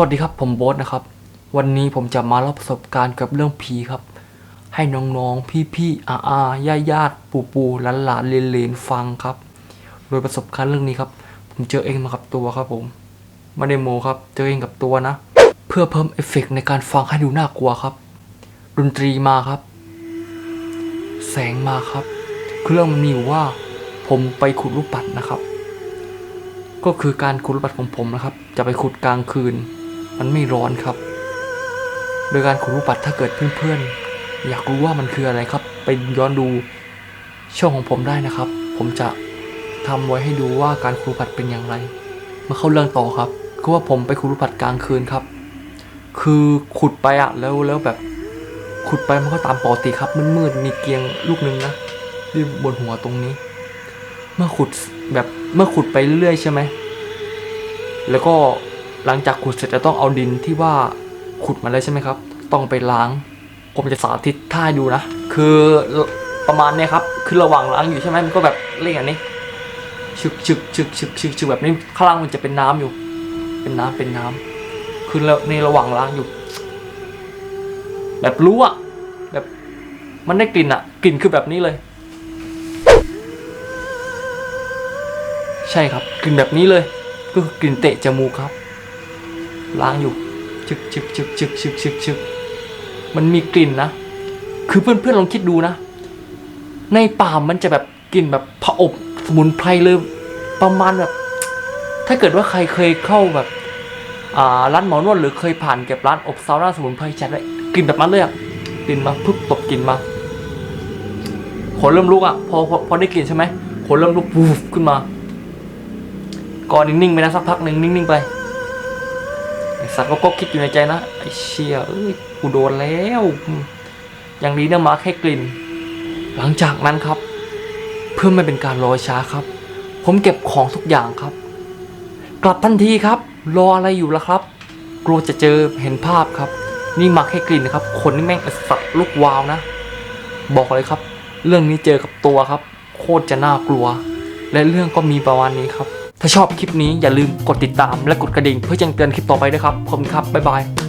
วัสดีครับผมโบ๊ทนะครับ วันนี้ผมจะมาเล่าประสบการณ์กับเรื่องผีครับ ให้น้องๆ พี่ๆอาอาญาญาติปู่ปู่หลานหลานเลนๆฟังครับ โดยประสบการณ์เรื่องนี้ครับ ผมเจอเองมากับตัวครับผมไม่ได้โมครับ เจอเองกับตัวนะ เพื่อเพิ่มเอฟเฟกต์ในการฟังให้ดูน่ากลัวครับ ดนตรีมาครับ แสงมาครับ เครื่องมันมีอยู่ว่า ผมไปขุดรูปปัดนะครับ ก็คือการขุดรูปปัดของผมนะครับ จะไปขุดกลางคืน มันไม่ร้อนครับ โดยการขุดรูปปัดถ้าเกิดเพื่อนๆ อยากรู้ว่ามันคืออะไรครับ ไปย้อนดูช่องของผมได้นะครับ ผมจะทำไว้ให้ดูว่าการขุดรูปปัดเป็นอย่างไร มาเข้าเรื่องต่อครับคือว่าผมไปขุดรูปปัดกลางคืนครับ คือขุดไปอะแล้วแล้วแบบขุดไปมันก็ตามปกติครับมืดๆมีเกียงลูกนึงนะที่บนหัวตรงนี้ เมื่อขุดแบบเมื่อขุดไปเรื่อยๆใช่ไหมแล้วก็ หลังจากขุดเสร็จจะต้องเอาดินที่ว่าขุดมาแล้วใช่ไหมครับ ต้องไปล้าง ผมจะสาธิตท่าดูนะ คือประมาณเนี้ยครับ คือระหว่างล้างอยู่ใช่ไหมมันก็แบบเล่นอย่างนี้ชึกชึกชึกชึกชึกชึกแบบนี้ข้างล่างมันจะเป็นน้ำอยู่ เป็นน้ำเป็นน้ำคือในระหว่างล้างอยู่ แบบรู้อะแบบ มันได้กลิ่นอะกลิ่นคือแบบนี้เลย ใช่ครับกลิ่นแบบนี้เลย ก็คือกลิ่นเตะจมูกครับ ล้างอยู่ชึกชึกชึกชึกชึกชึกชึกมันมีกลิ่นนะ คือเพื่อนเพื่อนๆลองคิดดูนะ ในป่ามันจะแบบกลิ่นแบบผอบสมุนไพรเลยประมาณแบบ ถ้าเกิดว่าใครเคยเข้าแบบร้านหมอนวดหรือเคยผ่านเก็บร้านอบซาวน่าสมุนไพรจะได้กลิ่นแบบนั้นเลยอะกลิ่นมาปุ๊บตบกลิ่นมาขนเริ่มลุกอะพอพอพอได้กลิ่นใช่ไหมขนเริ่มลุกวูบขึ้นมาก่อนนิ่งๆไปนะสักพักหนึ่งนิ่งๆไป ไอสัตว์ก็ก็คิดอยู่ในใจนะไอเชี่ยเอ้ยกูโดนแล้วอย่างนี้เนี่ยมาแค่กลิ่น หลังจากนั้นครับ เพื่อไม่เป็นการรอช้าครับ ผมเก็บของทุกอย่างครับ กลับทันทีครับ รออะไรอยู่ล่ะครับ กลัวจะเจอเห็นภาพครับ นี่มาแค่กลิ่นนะครับ คนนี่แม่งไอสัตว์ลูกวาวนะ บอกเลยครับ เรื่องนี้เจอกับตัวครับ โคตรจะน่ากลัว และเรื่องก็มีประมาณนี้ครับ ถ้าชอบคลิปนี้อย่าลืมกดติดตามและกดกระดิ่งเพื่อแจ้งเตือนคลิปต่อไปด้วยครับ ขอบคุณครับ บ๊ายบาย